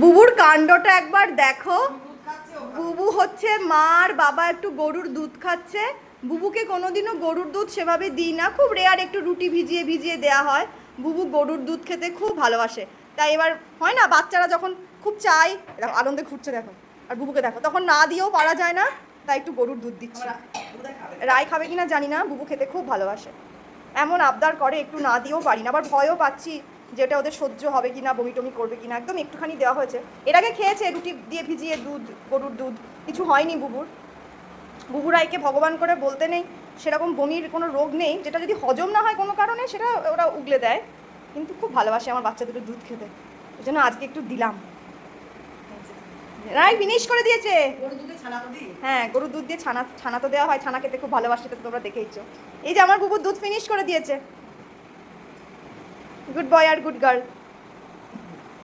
বুবুর কাণ্ডটা একবার দেখো। বুবু হচ্ছে মার বাবা একটু গরুর দুধ খাচ্ছে। বুবুকে কোনোদিনও গরুর দুধ সেভাবে দিই না। খুব রেয়ার একটু রুটি ভিজিয়ে ভিজিয়ে দেয়া হয়। বুবু গরুর দুধ খেতে খুব ভালোবাসে। তাই এবার হয় না, বাচ্চারা যখন খুব চাই দেখো, আনন্দে ঘুরছে দেখো। আর বুবুকে দেখো, তখন না দিয়েও পারা যায় না, তাই একটু গরুর দুধ দিচ্ছি। রায় খাবে কিনা জানি না, বুবু খেতে খুব ভালোবাসে। এমন আবদার করে একটু না দিয়েও পারি না, আবার ভয়ও পাচ্ছি। যে এটা ওদের সহ্য হবে কিনা বমি টমি করবে কিনা একদম একটুখানি দেওয়া হয়েছে। এর আগে খেয়েছে রুটি দিয়ে ভিজিয়ে দুধ গরুর দুধ কিছু হয়নি বুবুর। বুবু রায়কে ভগবান করে বলতে নেই সেরকম বমির কোনো রোগ নেই যেটা যদি হজম না হয় কোনো কারণে সেটা ওরা উগলে দেয়। কিন্তু খুব ভালোবাসে আমার বাচ্চা দুটো দুধ খেতে। ওই জন্য আজকে একটু দিলাম। রায় ফিনিশ করে দিয়েছে। হ্যাঁ গরুর দুধ দিয়ে ছানা ছানা তো দেওয়া হয় ছানা খেতে খুব ভালোবাসে তো তোমরা দেখেইছো এই যে আমার বুবুর দুধ ফিনিশ করে দিয়েছে। গুড বয় আর গুড গার্ল